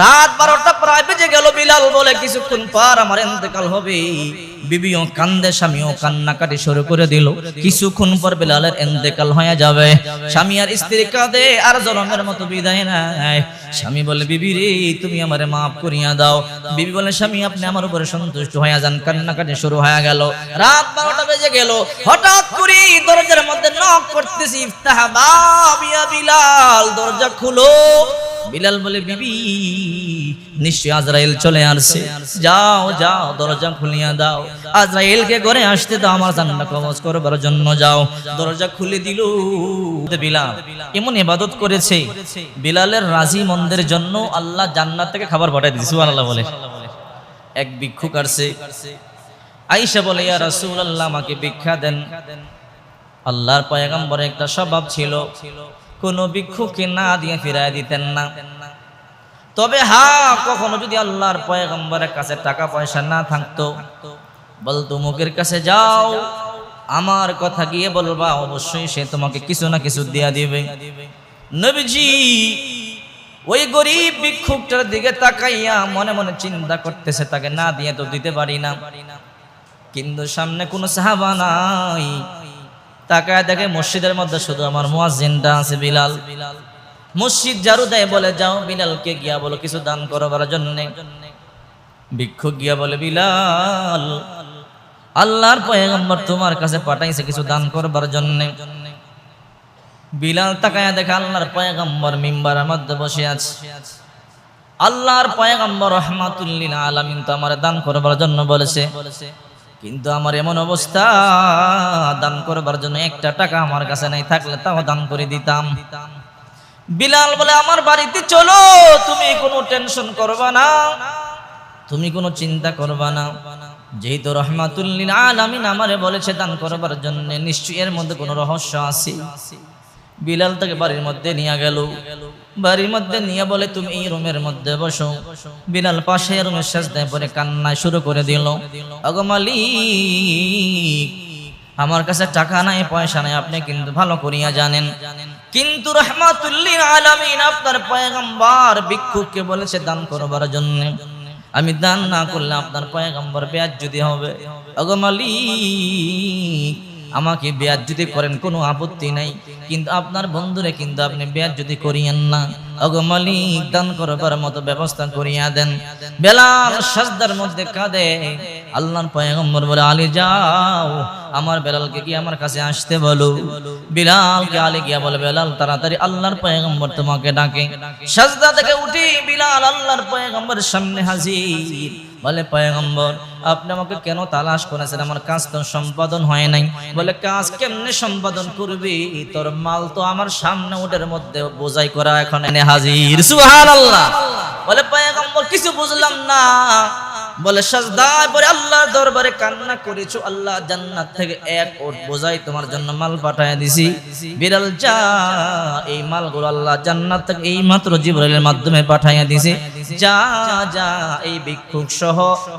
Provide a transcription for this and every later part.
রাত বারোটা প্রায় বেজে গেল, বিলাল বলে, কিছুক্ষণ পর আমার এতেকাল হবে। বিবিও কান্দে, স্বামীও কান্নাকাটি শুরু করে দিল। কিছুক্ষণ পর বিলালের এন্তেকাল হয়ে যাবে। স্বামী আর স্ত্রী কাঁদে, আর জলমের মতো বিদায় নেয়। স্বামী বলে, বিবি রে, তুমি আমারে মাফ করিয়া দাও। বিবি বলে, স্বামী, আপনি আমার উপরে সন্তুষ্ট হয়ে যান। কান্নাকাটি শুরু হয়ে গেল। রাত বারোটা বেজে গেল। হঠাৎ করে দরজার মধ্যে নক করতেছি। ইফতাহ ইয়া বিলাল, দরজা খুলো। বিলাল বলে, বিবি নিশ্চয় আজরাইল চলে আসছে। যাও যাও, দরজা খুলিয়া দাও। আজরাইলকে ঘরে আসতে দাও, আমার জান্নাত কবজ করবার জন্য যাও। দরজা খুলে দিল। বিলাল, এমন ইবাদত করেছে। বিলালের রাজি মন্দের জন্য আল্লাহ জান্নাত থেকে খাবার পাঠিয়ে দিয়েছে, সুবহানাল্লাহ বলে। এক ভিক্ষুক আসছে। আইসা বলে, ইয়া রাসূলুল্লাহ, আমাকে ভিক্ষা দেন। আল্লাহর পয়গম্বরের একটা স্বভাব ছিল। কোন ভিক্ষুককে না দিয়ে ফিরাই দিতেন না। তবে হা কখনো যদি আল্লাহর পয়গম্বরের কাছে টাকা পয়সা না থাকতো, বলতো, মুখের কাছে যাও, আমার কথা গিয়ে বলবা, অবশ্যই সে তোমাকে কিছু না কিছু দিয়া দিবে। নবীজি ওই গরিব ভিক্ষুকটার দিকে তাকাইয়া মনে মনে চিন্তা করতেছে, তাকে না দিয়ে তো দিতে পারি না। কিন্তু সামনে কোনো সাহাবা নাই। তাকায় দেখে মসজিদের মধ্যে শুধু আমার মুয়াজ্জিনটা আছে বিলাল। মসজিদ জারু দেয় বলে, যাও বিলালকে গিয়া বলো, কিছু দান করবার জন্য। ভিক্ষুক গিয়া বলে, বিলাল, আল্লাহর পয়গম্বর তোমার কাছে পাঠাইছে কিছু দান করবার জন্য। বিলাল তাকায়া দেখে আল্লাহর পয়গম্বর মিম্বারের মধ্যে বসে আছে। আল্লাহর পয়গম্বর রহমাতুল্লিল আলামিন তো আমার দান করবার জন্য বলেছে বলেছে। কিন্তু আমার এমন অবস্থা, দান করবার জন্য একটা টাকা আমার কাছে নাই থাকলে তাও দান করে দিতাম। বিলাল বলে, আমার বাড়িতে চলো, তুমি কোনো টেনশন করবা না, তুমি কোনো চিন্তা করবা না। যেহেতু রহমাতুল্লিল আলামিন আমারে বলেছে দান করবার জন্য, নিশ্চয়ই এর মধ্যে কোনো রহস্য আছে। বিলাল তাকে বাড়ির মধ্যে নিয়ে গেল। বাড়ির মধ্যে নিয়ে বলে, তুমি এই রুমের মধ্যে বসো। বিলাল পাশে রুমের সাজদায় পরে কান্নায় শুরু করে দিল অগো মালিক, আমার কাছে টাকা নাই, পয়সা নাই, আপনি কিন্তু ভালো করিয়া জানেন। কিন্তু রহমাতুল্লিল আলামিন আপনার পয়গম্বর ভিক্ষুককে বলেছে, দান করবার জন্য। আমি দান না করলে আপনার পয়গম্বর ব্যাজ যদি হবে। অগো মালিক আমাকে বেয়াদ যদি করেন, কোনো আপত্তি নাই। কিন্তু আপনার বন্ধুরে কিন্তু আপনি বেয়াদ যদি করিয়েন না অগো মালিক, দান করবার মতো ব্যবস্থা করিয়া দেন। বেলাল সাজদার মধ্যে কাঁদে। আল্লাহর পয়গম্বর বলে, আলী, যাও। আমার বেলালকে কি আমার কাছে আসতে বলো। বিলালকে আলী গিয়া বলে, বেলাল, তাড়াতাড়ি আল্লাহর পয়গম্বর তোমাকে ডাকে। সাজদা থেকে উঠি, বিলাল আল্লাহর পয়গম্বরের সামনে হাজির। বলে, পয়গম্বর আপনি আমাকে কেন তালাশ করেছেন? আমার কাজ তো সম্পাদন হয় নাই। বলে, কাজ কেমনে সম্পাদন করবি? তোর মাল তো আমার সামনে ওটার মধ্যে বোঝাই করা এখন এনে হাজির। সুবহানাল্লাহ। বলে, পয়গম্বর, কিছু বুঝলাম না। বলে, সাজদায় পরে আল্লাহর দরবারে কান্না করেছ, আল্লাহ জান্নাত থেকে এক ওট বোঝাই তোমার জন্য মাল পাঠায় দিছি। বিড়াল, যা, এই মালগুলো আল্লাহ জান্নাত থেকে এই মাত্র জিবরাইলের মাধ্যমে পাঠাইয়া দিছি। যা যা, এই ভিক্ষুক সহ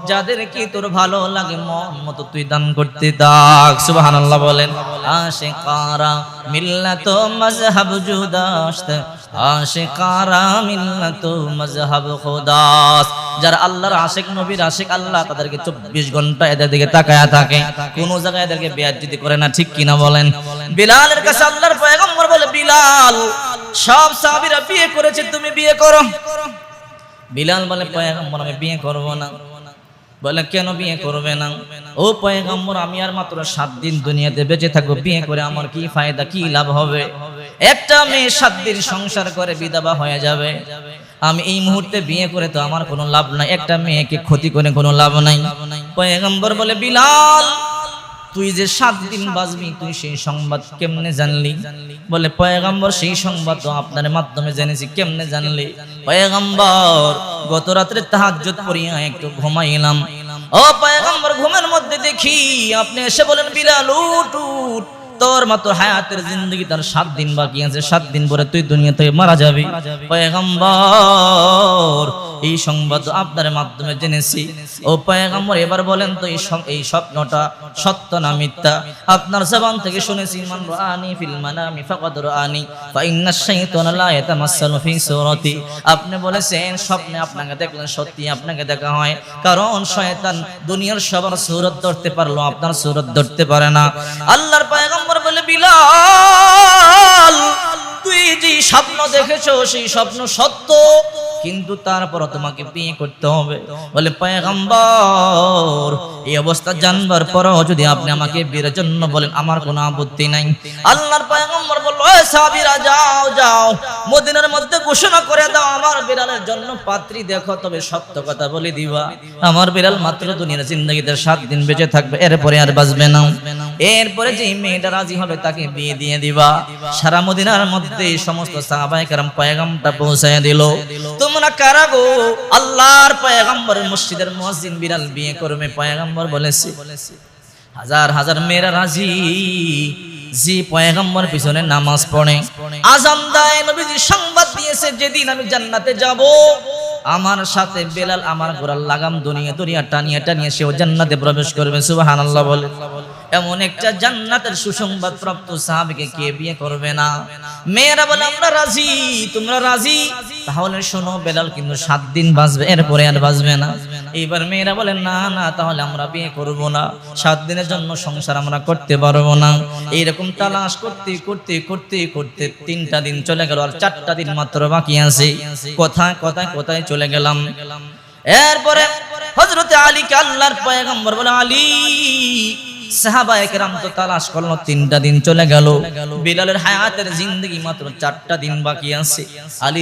যাদের কি তোর ভালো লাগে, মন মতো তুই দান করতে দাগ সুবহানাল্লাহ বলেন, আশিকারা মিল্লাত মাযহাব জুদাস্ত আশিকারা মিল্লাত মাযহাব খুদাস। যারা আল্লাহর আশিক, নবীর আশিক, আল্লাহ তাদেরকে চব্বিশ ঘণ্টা এদের দিকে তাকায়া থাকে। কোন জায়গায় এদেরকে বেয়াজ্জিতি করে না, ঠিক কিনা বলেন? বিলালের কাছে আল্লাহর পয়গম্বর বলে, বিলাল, সব সাহাবীরা বিয়ে করেছে, তুমি বিয়ে করো। বিলাল বলে, পয়গম্বর, আমি বিয়ে করব না। বলে, কেন বিয়ে করবে না? ও পয়গম্বর, আমি আর মাত্র সাত দিন দুনিয়াতে বেঁচে থাকব। বিয়ে করে আমার কি ফায়দা, কি লাভ হবে? একটা মেয়ে সাত দিন সংসার করে বিধবা হয়ে যাবে। আমি এই মুহূর্তে বিয়ে করে তো আমার কোনো লাভ নাই। একটা মেয়েকে ক্ষতি করে কোনো লাভ নাই। পয়গম্বর বলে, বিলাল তুই যে সাত দিন বাঁচবি তুই সেই সংবাদ কেমনে জানলি? বলে পয়গাম্বর সেই সংবাদ তো আপনার মাধ্যমে জেনেছি কেমনে জানলি? পয়গাম্বর গত রাত্রে তাহাজ্জুদ পড়িয়া একটু ঘুমাইলাম। ও পয়গাম্বর ঘুমের মধ্যে দেখি আপনি এসে বলেন বিড়াল উঠ উঠ তোর মাত্র হায়াতের জিন্দগি তার সাত দিন বাকি আছে সাত দিন পরে তুই দুনিয়া থেকে মারা যাবি। পয়গম্বর এই সংবাদ আপনার মাধ্যমে জেনেছি। ও পয়গম্বর এবার বলেন তো এই এই স্বপ্নটা সত্য না মিথ্যা? আপনার জবান থেকে শুনেছি মান রাআনি ফিল মানামি ফাকাদ রাআনি ফা ইন্না শাইতানা লা ইয়াতামাসসালু ফি সূরাতি। আপনি বলেছেন স্বপ্নে আপনাকে দেখলেন সত্যি আপনাকে দেখা হয়। কারণ শয়তান দুনিয়ার সবার সূরত ধরতে পারল আপনার সূরত ধরতে পারে না। আল্লাহর পয়গম্বর বলে বিলাল তুই যে স্বপ্ন দেখেছ সেই স্বপ্ন সত্য। কিন্তু তারপর তোমাকে বিয়ে করতে হবে। বলে, পয়গম্বর, এই অবস্থা জানবার পরও যদি আপনি আমাকে বিয়ের জন্য বলেন, আমার কোনো আপত্তি নাই। আল্লাহর পয়গম্বর বলল, "এ সাহাবীরা যাও যাও। মদিনার মধ্যে ঘোষণা করে দাও, আমার বিড়ালের জন্য পাত্রী দেখো, তবে সত্য কথা বলে দিবা। আমার বিড়াল মাত্র দুনিয়ার জিন্দগিতে সাত দিন বেঁচে থাকবে, এরপরে আর বাঁচবে না। এরপরে যে মেয়েটা রাজি হবে, তাকে বিয়ে দিয়ে দিবা। সারা মদিনার মধ্যে সমস্ত সাহাবায়ে কেরাম পয়গামটা পৌঁছায় দিল। তোমরা কারা গো? আল্লাহর পয়গাম্বরের মসজিদের মুয়াজ্জিন বিড়াল বিয়ে করবে, পয়গাম্বর বলেছে। হাজার হাজার মেয়েরা রাজি জি পয়গাম্বর পিছনে নামাজ পড়ে। আজান দেয়, নবীজি সংবাদ দিয়েছে, যেদিন আমি জান্নাতে যাব, আমার সাথে বেলাল, আমার গোড়াল লাগাম দুনিয়া দুনিয়া টানিয়ে টানিয়ে সেও জান্নাতে প্রবেশ করবে। সুবহানাল্লাহ বলে। এমন একটা জান্নাতের সুসংবাদ প্রাপ্ত সাহাবীকে কে বিয়ে করবে না? মেয়েরা বলে, আমরা রাজি, তোমরা রাজি। তাহলে শোনো, বেলাল কিন্তু সাত দিন বাঁচবে, এরপরে আর বাঁচবে না। এইবার মেয়েরা বলে, না না, তাহলে আমরা বিয়ে করব না। সাত দিনের জন্য সংসার আমরা করতে পারব না। এইরকম তালাশ করতে করতে করতে করতে তিনটা দিন চলে গেল, আর চারটা দিন মাত্র বাকি আছে। কোথায় কোথায় কোথায় চলে গেলাম? এরপরে হজরতে আলীকে আল্লাহর পয়গম্বর বলে, আলী সাহাবা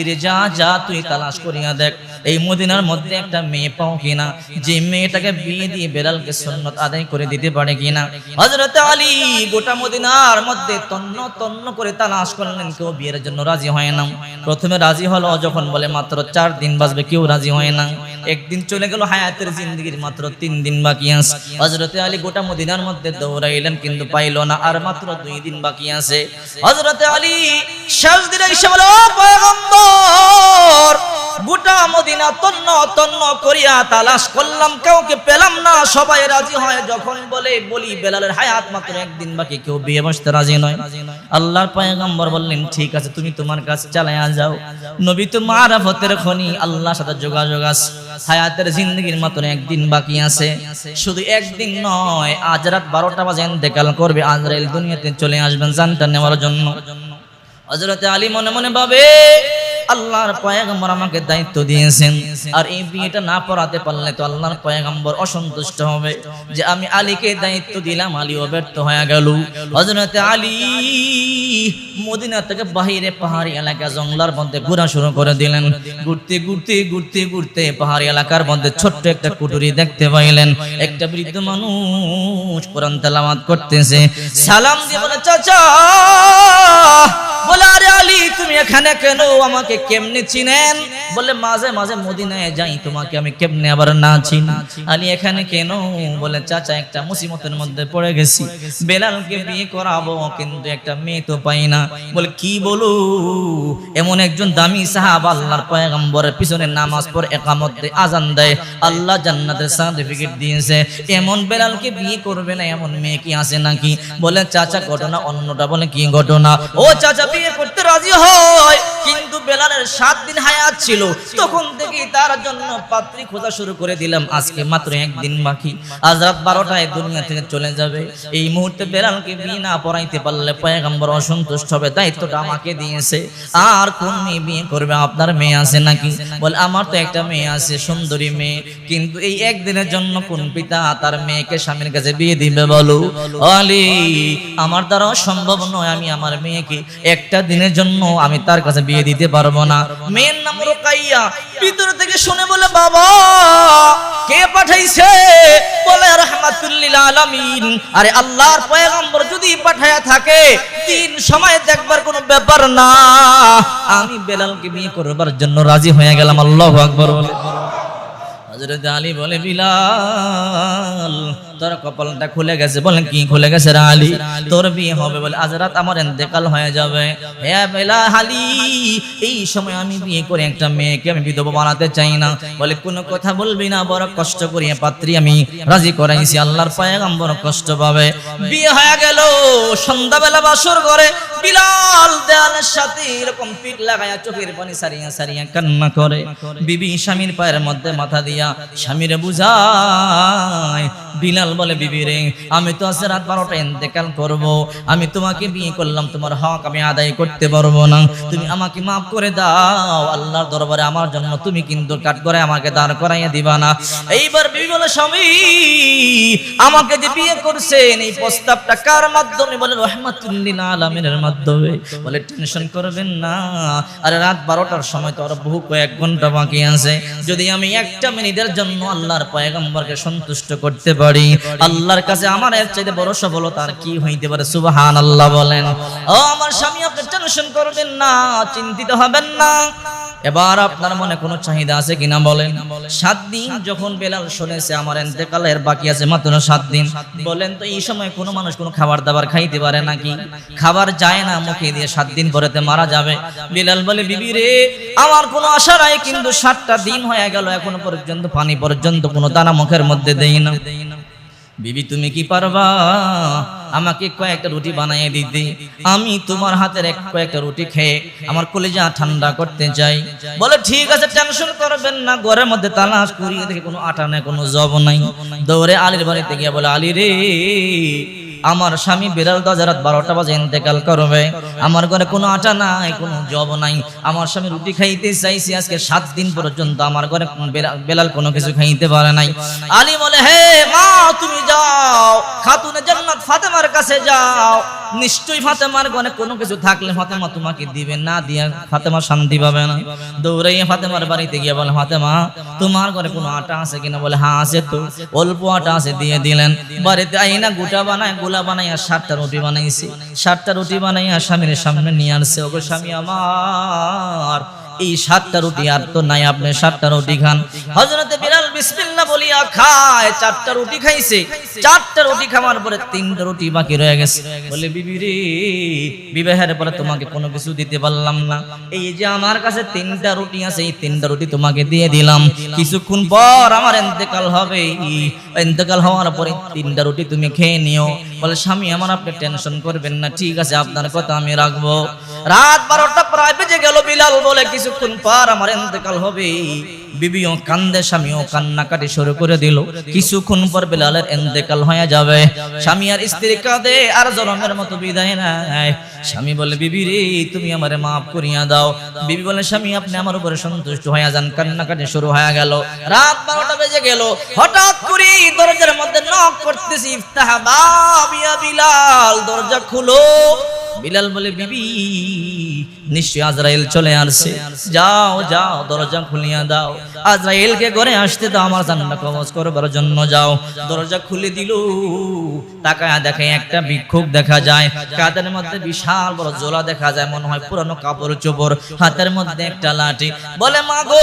রে, যা তুই তালাশ করিয়া দেখ, এই মদিনার মধ্যে একটা মেয়ে পাও কিনা? যে মেয়েটাকে গোটা মদিনার মধ্যে তন্ন তন্ন করে তালাশ বিয়ের জন্য রাজি হয় না। প্রথমে রাজি হলো, যখন বলে মাত্র চার দিন বাঁচবে, কেউ রাজি হয় না। একদিন চলে গেল, হায়াতের জিন্দগির মাত্র তিন দিন বাকি আছে। হযরতে আলী গোটা মদিনার মধ্যে দৌড়াইলেন, কিন্তু পাইল না। আর মাত্র দুই দিন বাকি আছে। হযরতে আলী শেষ দিলে বলে, ও গোটা মদিনা তন্ন তন্ন করিয়া তালাশ করলাম কাউকে পেলাম না? সবাই রাজি হয়, যখন বলে, বলি, বেলালের হায়াত মাত্র একদিন বাকি, কেউ বিয়ে বসতে রাজি নয়। আল্লাহর পয়গম্বর বললেন, ঠিক আছে, তুমি তোমার কাছে চালায়া যাও। নবী তো মারাফতের খনি, আল্লাহর সাথে যোগাযোগ আছে। হায়াতের জিন্দগির মতন একদিন বাকি আছে। শুধু একদিন নয়, আজ রাত বারোটা বাজে, ইন্তেকাল করবে, আজরাইল দুনিয়াতে চলে আসবেন জানটা নেওয়ার জন্য। হজরতে আলী মনে মনে ভাবে, আল্লাহর পয়গম্বর আমাকে দায়িত্ব দিয়েছেন। আর এই বিয়েটা না পড়াতে পারলে তো আল্লাহর পয়গম্বর অসন্তুষ্ট হবে। যে আমি আলীকে দায়িত্ব দিলাম আলীও ব্যর্থ হয়ে গেল। হজরতে আলী মদিনা থেকে বাহিরে পাহাড়ি এলাকা, জঙ্গলার মধ্যে ঘোরা শুরু করে দিলেন। ঘুরতে ঘুরতে ঘুরতে ঘুরতে পাহাড়ি এলাকার মধ্যে ছোট্ট একটা কুটুরি দেখতে পাইলেন। একটা বৃদ্ধ মানুষ করতেছে। সালাম দিয়ে বলে, চাচা বলে, আরে আলী, তুমি এখানে কেন? আমাকে কেমনে চিনেন? বলে, মাঝে মাঝে মদিনায় যাই, তোমাকে আমি কেমনে আবার না চিনি? আলী, এখানে কেন? বলে, চাচা, একটা মুসিবতের মধ্যে পড়ে গেছি। বেলালকে বিয়ে করাবো, কিন্তু একটা মেয়ে তো পাই না। বলে, কি এমন একজন দামি সাহাব আল্লাহর পয়গম্বরের পিছনে নামাজ পড়ে একামত আজান দেয়। আল্লাহ জান্নাতের সার্টিফিকেট দিয়েছে। এমন বেলালকে বিয়ে করবে না, এমন মেয়ে কি আছে নাকি? বলে, চাচা, ঘটনা অন্যটা। বলে, কি ঘটনা? ও চাচা বিয়ে করতে রাজি হয়। কিন্তু বেলালের সাত দিন হায়াত ছিল। তখন থেকেই তার জন্য পাত্রী খোঁজা শুরু করে দিলাম। আজকে মাত্র একদিন বাকি। আজ রাত বারোটায় দুনিয়া থেকে চলে যাবে। এই মুহূর্তে বেলালকে বিয়ে না পড়াইতে পারলে অসন্তুষ্ট হবে। দায়িত্বটা আমাকে দিয়েছে। আর কোন মেয়ে বিয়ে করবে? আপনার মেয়ে আছে নাকি? বলে, আমার তো একটা মেয়ে আছে, সুন্দরী মেয়ে। কিন্তু এই একদিনের জন্য কোন পিতা তার মেয়েকে স্বামীর কাছে বিয়ে দিবে বলো? আমার দ্বারা সম্ভব নয় আমি আমার মেয়েকে। একটা দিনের জন্য আমি তার কাছে বিয়ে দিতে পারব না। মেয়ের নাম রোকাইয়া। ভিতর থেকে শুনে বলে, বাবা, কে পাঠাইছে? বলে, রহমাতুল্লিল আলামিন। আরে আল্লাহর পয়গম্বর যদি পাঠায়া থাকে, তিন সময় দেখবার কোনো ব্যাপার না। আমি বেলালকে বিয়ে করবার জন্য রাজি হয়ে গেলাম, আল্লাহু আকবার বলে। হযরত আলী বলে, বিলাল তোর কপালটা খুলে গেছে, বলেন কি খুলে গেছে রে আলী? তোর বিয়ে হবে বলে আজ রাত আমার ইন্তেকাল হয়ে যাবে। হালি এই সময় আমি বিয়ে করে একটা মেয়েকে আমি বিধবা বানাতে চাই না। বলে কোনো কথা বলবি না, বড় কষ্ট করিয়ে পাত্রী আমি রাজি করাইছি, আল্লাহর পায়গাম্বর কষ্ট পাবে। বিয়ে হয়ে গেল, সন্ধ্যাবেলা বাসর করে বিলাল দেয়ালের সাথে এরকম পিঠ লাগায়া চোখের পানি সারিয়া সারিয়া কান্না করে। বিবি স্বামীর পায়ের মধ্যে মাথা দিয়া স্বামীরে বুঝায়, বিলাল বলে, বিবি রে, আমি তো আজ রাত বারোটা ইন্তেকাল করব। আমি তোমাকে বিয়ে করলাম, তোমার হক আমি আদায় করতে পারব না। তুমি আমাকে মাফ করে দাও। আল্লাহর দরবারে আমার জন্য তুমি কিন্তু কাট করে আমাকে দাঁড় করাইয়া দিবা না। এইবার বিবি বলে, স্বামী, আমাকে যে বিয়ে করছেন, এই প্রস্তাবটা কার মাধ্যমে? বলে, রহমাতুল্লিল আলমিনের মাধ্যমে। বলে, টেনশন করবেন না। আরে রাত বারোটার সময় তো আরও বহু কয়েক ঘণ্টা বাকি আছে। যদি আমি একটা মিনিটের জন্য আল্লাহর পয়গম্বরকে সন্তুষ্ট করতে পারি আল্লাহর কাছে আমার এর চাইতে বড় সফলতা আর কি হইতে পারে? সুবহান আল্লাহ বলেন। ও আমার স্বামী, আপনি টেনশন করবেন না, চিন্তিত হবেন না। এবার আপনার মনে কোনো চাহিদা আছে কিনা বলেন? সাত দিন যখন বেলাল শুনেছে আমার এতেকালের বাকি আছে মাত্র সাত দিন, বলেন তো এই সময় কোনো মানুষ কোনো খাবার দাবার খাইতে পারে নাকি? খাবার যায় না, মুখে দিয়ে সাত দিন পরেতে মারা যাবে। বেলাল বলে, বিবি রে, আমার কোনো আশা নাই, কিন্তু সাতটা দিন হয়ে গেল, এখনও পর্যন্ত পানি পর্যন্ত কোনো দানা মুখের মধ্যে দেই না। বিবি, তুমি কি পারবা? আমাকে কয়েকটা রুটি বানিয়ে দিতে। আমি তোমার হাতের এক কয়েকটা রুটি খেয়ে আমার কলেজা ঠান্ডা করতে চাই। বলে, ঠিক আছে টেনশন করবেন না। ঘরের মধ্যে তালাশ করিয়ে দেখে কোনো আটা নাই, কোনো জব নাই। দৌড়ে আলীর বাড়িতে গিয়ে বলে, আলী রে আমার স্বামী বিড়াল দশ রাত বারোটা বাজে ইন্তেকাল করবে, আমার ঘরে কোনো আটা নাই, কোনো জব নাই। আমার স্বামী রুটি খাইতে চাইছি, আজকে সাত দিন পর্যন্ত আমার ঘরে বেলাল কোনো কিছু খাইতে পারে নাই। আলী বলে, হে মা, তুমি যাও, খাতুনে জান্নাত ফাতেমার কাছে যাও। নিশ্চয়ই ফাতেমার ঘরে কোনো কিছু থাকলে ফাতেমা তোমাকে দিবে, না দিয়া ফাতেমা শান্তি পাবে না। দৌড়াইয়া ফাতেমার বাড়িতে গিয়ে বলে, ফাতেমা, তোমার ঘরে কোনো আটা আছে কিনা? বলে হ্যাঁ আছে তো। অল্প আটা আছে, দিয়ে দিলেন। বাড়িতে আইনা গোটা বানায় গোলা বানাইয়া সাতটা রুটি বানাইছি। সাতটা রুটি বানাইয়া স্বামীর সামনে নিয়ে আনছে। ওগো স্বামী আমার, এই সাতটা রুটি আর তো নাই, আপনি সাতটা রুটি খান। হজরতে বিসমিল্লাহ বলিয়া খায়, চারটা রুটি খাইছে। চারটা রুটি খাওয়ার পরে তিনটা রুটি বাকি রয়ে গেছে। বলে, বিবি রে, বিবাহের পরে তোমাকে কোনো কিছু দিতে পারলাম না। এই যে আমার কাছে তিনটা রুটি আছে, এই তিনটা রুটি তোমাকে দিয়ে দিলাম। কিছুক্ষণ পর আমার ইন্তেকাল হবে। ইন্তেকাল হওয়ার পরে তিনটা রুটি তুমি খেয়ে নিও। বলে, স্বামী, আমার আপনি টেনশন করবেন না। ঠিক আছে, আপনার কথা আমি রাখব। রাত বারোটা প্রায় বেজে গেল, বিলাল বলে, কিছুক্ষণ পর আমার ইন্তেকাল হবে। বিবিও কান্দে, স্বামীও কান্নাকাটি শুরু করে দিল। কিছুক্ষণ পর বিলালের ইন্তেকাল হয়ে যাবে। স্বামী আর স্ত্রী কাঁদে, আর জনমের মতো বিদায় নেয়। স্বামী বলে, বিবি রে, তুমি আমারে মাফ করিয়া দাও। বিবি বলে, স্বামী, আপনি আমার উপরে সন্তুষ্ট হয়ে যান। কান্নাকাটি শুরু হয়ে গেল। রাত বারোটা বেজে গেল। হঠাৎ করে দরজার মধ্যে নক করতেছি, ইফতাহ বাব ইয়া বিলাল। দরজা খুলো। বিলাল বলে, বিবি নিশ্চয় আজরাইল চলে আসছে। যাও যাও, দরজা খুলিয়া দাও। আজরাইলকে ঘরে আসতে দাও, আমার জান্নাত কবজ করবার জন্য যাও। দরজা খুলে দিল। তাকায় দেখে একটা ভিক্ষুক দেখা যায়। কাদের মধ্যে বিশাল বড় জোলা দেখা যায়, মনে হয় পুরানো কাপড় চোপড়। হাতের মধ্যে একটা লাঠি। বলে মা গো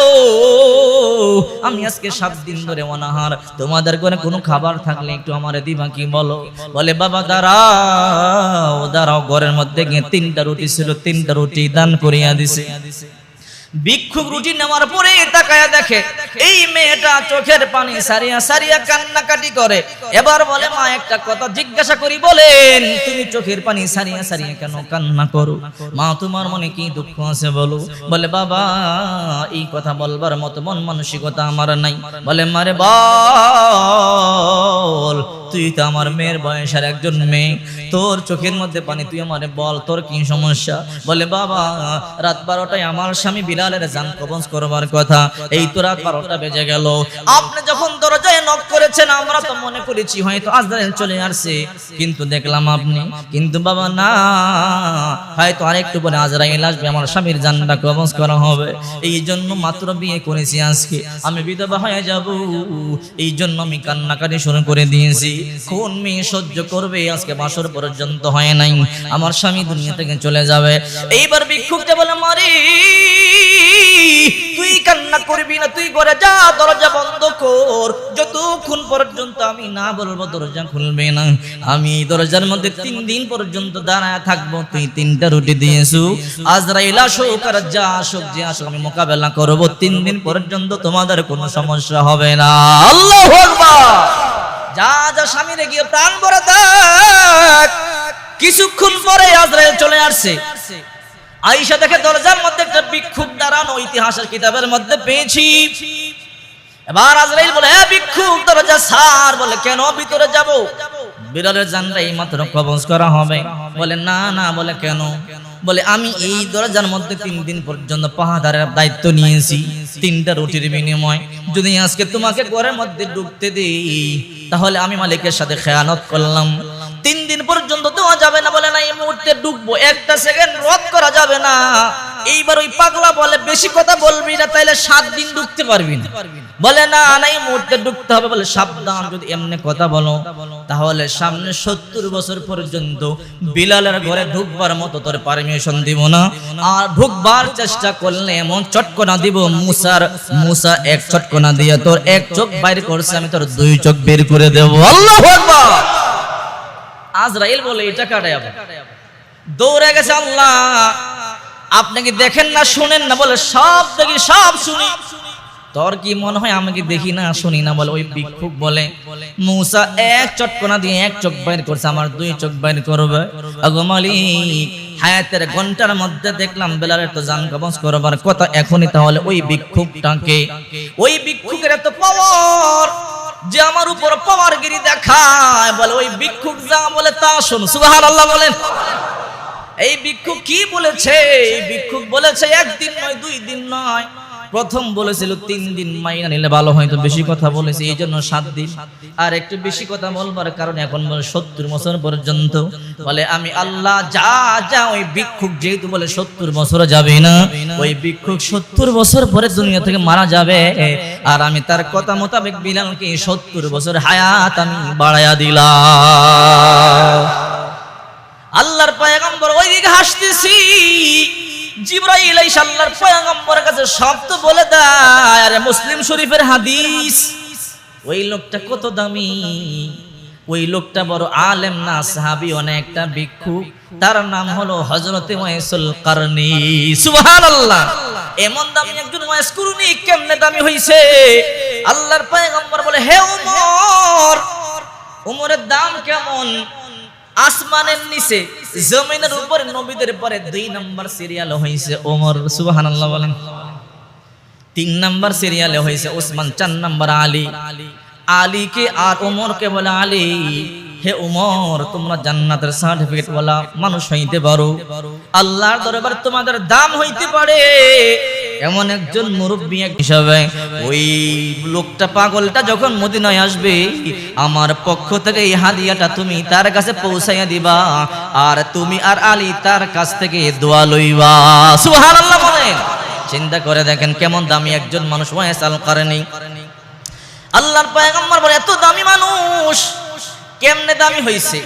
আমি আজকে সাত দিন ধরে অনাহার। তোমাদের ঘরে কোনো খাবার থাকলে একটু আমারে দিবা কি বলো? বলে, বাবা, দাঁড়াও দাঁড়াও। ঘরের মধ্যে গিয়ে তিনটা রুটি ছিল, তিনটা রুটি দান করিয়া দিছে। ভিক্ষুক রুটি নেওয়ার পরে তাকায়া দেখে এই মেয়েটা চোখের পানি সারিয়া সারিয়া কান্নাকাটি করে। এবার বলে, মা, একটা কথা জিজ্ঞাসা করি, বলেন, তুমি চোখের পানি সারিয়া সারিয়া কেন কান্না করো? মা, তোমার মনে কি দুঃখ আছে বলো? বলে, বাবা, এই কথা বলবার মতো মন মানসিকতা আমার নাই। বলে, মারে বল, তুই তো আমার মেয়ের বয়সের একজন মেয়ে। তোর চোখের মধ্যে পানি, তুই আমারে বল, তোর কি সমস্যা? বলে, বাবা, রাত বারোটায় আমার স্বামী বিলালের জান কবজ করবার কথা। এই তো রাত বারোটা বেজে গেল। আপনি যখন দরজায় নক করেছেন, আমরা তো মনে করেছি হয়তো আজরাইল চলে আসছে। কিন্তু দেখলাম আপনি, কিন্তু বাবা না। হয়তো আরেকটু পরে আজরাইল আসবে, আমার স্বামীর জানটা কবজ করা হবে। এই জন্য মাত্র বিয়ে করেছি আজকে। আমি বিধবা হয়ে যাব। এই জন্য আমি কান্নাকাটি শুরু করে দিয়েছি। কোন মেয়ে সহ্য করবে আজকে বাসর পর্যন্ত হয় নাই। আমার স্বামী দুনিয়া থেকে চলে যাবে। এইবার ভিক্ষুকটা বলে, মারি, তুই কান্না করবি না, তুই ঘরে যা, দরজা বন্ধ কর। যতক্ষণ পর্যন্ত আমি না বলব, দরজা খুলবে না। আমি দরজার মধ্যে তিন দিন পর্যন্ত দাঁড়ায় থাকব, তুই তিনটা রুটি দিয়েছু? আজরাইল আসুক আর যা আসুক যে আসুক আমি মোকাবেলা করব। তিন দিন পর্যন্ত তোমাদের কোনো সমস্যা হবে না। আল্লাহ যা যা স্বামীরে গিয়ে প্রাণ ভরে দেখ। কিছুক্ষণ পরে আজরাইল চলে আসছে। আইসা দেখে দরজার মধ্যে একটা ভিক্ষুক দাঁড়ানো ইতিহাসের কিতাবের মধ্যে পেয়েছি। এবার আজরাইল বলে হ্যাঁ ভিক্ষুক দরজা সার বলে, কেন ভিতরে যাব? বিড়ালের জানটা এই মাত্র কবজ করা হবে। বলে, না না, বলে, কেন? বলে, আমি এই দরজার মধ্যে তিন দিন পর্যন্ত পাহাদারের দায়িত্ব নিয়েছি, তিনটা রুটির বিনিময়। যদি আজকে তোমাকে ঘরের মধ্যে ঢুকতে দিই, তাহলে আমি মালিকের সাথে খেয়ানত করলাম। তিন দিন পর্যন্ত দেওয়া যাবে না, বলে, না, এই মুহূর্তে ঢুকবো, একটা সেকেন্ড রদ করা যাবে না। এইবার ওই পাগলা বলে, বেশি কথা বলবি না, তাইলে সাত দিন ঢুকতে পারবি না। বলে, না এই মুহূর্তে ঢুকতে হবে বলে সাবধান। যদি এমনি কথা বলো, তাহলে সামনে সত্তর বছর পর্যন্ত বিলালের ঘরে ঢুকবার মতো তোর পারমিশন দিব না। আর ঢুকবার চেষ্টা করলে এমন চটকনা দিব, মুসার, মুসা এক চটকনা দিয়ে তোর এক চোখ বাইর করছে, আমি তোর দুই চোখ বের করে দেবো। আল্লাহ আজরাইল বলে, এটা কাটাই দৌড়ে গেছে আল্লাহ। আপনি কি দেখেন না, শুনেন না? বলে, সব দেখি, সব শুনি। তোর কি মনে হয়? আমাকে দেখি না, শুনি না বলে। ওই ভিক্ষুক বলে, মুসা, এক চটকনা দিয়ে এক চোখ বাইর করছে, আমার দুই চোখ বাইর করবে? হায়াতের ঘণ্টার মধ্যে দেখলাম বেলারের তো জান কবজ করবার কথা, এখনই তাহলে ওই ভিক্ষুকটাকে ওই ভিক্ষুকের এত পাওয়ার যে আমার উপর পাওয়ার গিরি দেখায়। বলে, ওই ভিক্ষুক যা বলে তা শুন। সুবাহান আল্লাহ বলেন। এই ভিক্ষুক কি বলেছে? এই ভিক্ষুক বলেছে, একদিন নয়, দুই দিন নয়। প্রথম বলেছিল, তিন দিন মাইনা নিলে ভালো হয়তো বেশি কথা বলেছে, এই জন্য সাত দিন। আর একটু বেশি কথা বলবার কারণে এখন বলে সত্তর বছর পর্যন্ত। বলে, আমি আল্লাহ যা যা, ওই ভিক্ষুক যেহেতু বলে সত্তর বছর যাবে না, ওই ভিক্ষুক সত্তর বছর পরে দুনিয়া থেকে মারা যাবে। আর আমি তার কথা মোতাবেক বিলালকে সত্তর বছর হায়াত আমি বাড়াইয়া দিলাম। আল্লাহর পয়গম্বর ওইদিকে হাসতেছি। জিব্রাইল আইসা আল্লাহর পয়গম্বরের কাছে সব তো বলে দেয়, আরে মুসলিম শরীফের হাদিস। ওই লোকটা কত দামি। ওই লোকটা বড় আলেম না, সাহাবী অনেকটা ভিক্ষু। তার নাম হলো হযরতে ওয়াইসুল কারনি। সুবহানাল্লাহ। এমন দামি একজন ওয়াইস কুরুনি কেমনে দামি হইছে? আল্লাহর পয়গম্বর বলে, হে ওমর ওমরের দাম কেমন? আসমানের নিচে, জমিনের উপরে, নবীদের পরে দুই নম্বর সিরিয়াল হয়েছে ওমর, সুবহানাল্লাহ বলেন। তিন নম্বর সিরিয়ালে হয়েছে ওসমান, চার নাম্বার আলী। আলীকে আর ওমরকে বলে, আলী, হে উমর তোমরা জান্নাতের সার্টিফিকেট বলা মানুষ হইতে পারো। আল্লাহর দরবার তোমাদের দাম হইতে পারে। এমন একজন মুরব্বী হিসাবে, ওই লোকটা পাগলটা যখন মদিনায় আসবে, আমার পক্ষ থেকে এই হাদিয়াটা তুমি তার কাছে পৌঁছাইয়া দিবা, আর তুমি আর আলী তার কাছ থেকে দোয়া লইবা। সুবহানাল্লাহ বলেন। চিন্তা করে দেখেন কেমন দামি একজন মানুষ, ওয়াইস করেনি। আল্লাহর পয়গম্বর বলে, এত দামি মানুষ, কেমনে দামি হইছে?